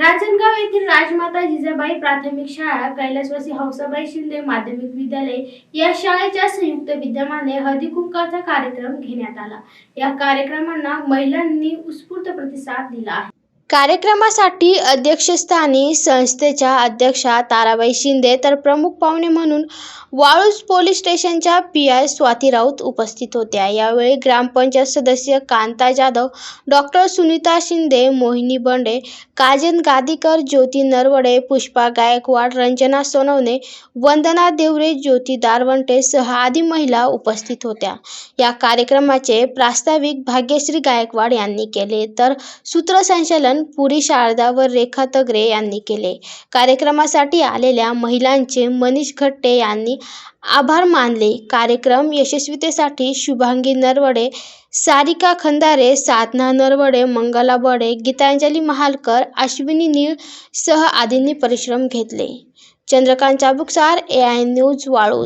रांजणगाव येथील राजमाता जिजाबाई प्राथमिक शाळा कैलासवासी हौसाबाई शिंदे माध्यमिक विद्यालय या शाळेच्या संयुक्त विद्यमाने हळदीकुंकाचा कार्यक्रम घेण्यात आला. या कार्यक्रमांना महिलांनी उत्स्फूर्त प्रतिसाद दिला आहे. कार्यक्रमासाठी अध्यक्षस्थानी संस्थेच्या अध्यक्षा ताराबाई शिंदे तर प्रमुख पाहुणे म्हणून वाळूज पोलीस स्टेशनच्या पी आय स्वाती राऊत उपस्थित होत्या. यावेळी ग्रामपंचायत सदस्य कांता जाधव डॉक्टर सुनीता शिंदे मोहिनी बंडे काजन गादीकर ज्योती नरवडे पुष्पा गायकवाड रंजना सोनवणे वंदना देवरे ज्योती दारवंटे सह आदी महिला उपस्थित होत्या. या कार्यक्रमाचे प्रास्ताविक भाग्यश्री गायकवाड यांनी केले. तर सूत्रसंचालन पुरी शारदा व रेखा तगरे यांनी केले. कार्यक्रमासाठी आलेल्या महिलांचे मनीष घट्टे यांनी आभार मानले. कार्यक्रम यशस्वीतेसाठी शुभांगी नरवडे सारिका खंदारे साधना नरवडे मंगला बडे गीतांजली महालकर अश्विनी नीळ सह आदींनी परिश्रम घेतले. Chandrakant Chabuksar A I news वाळू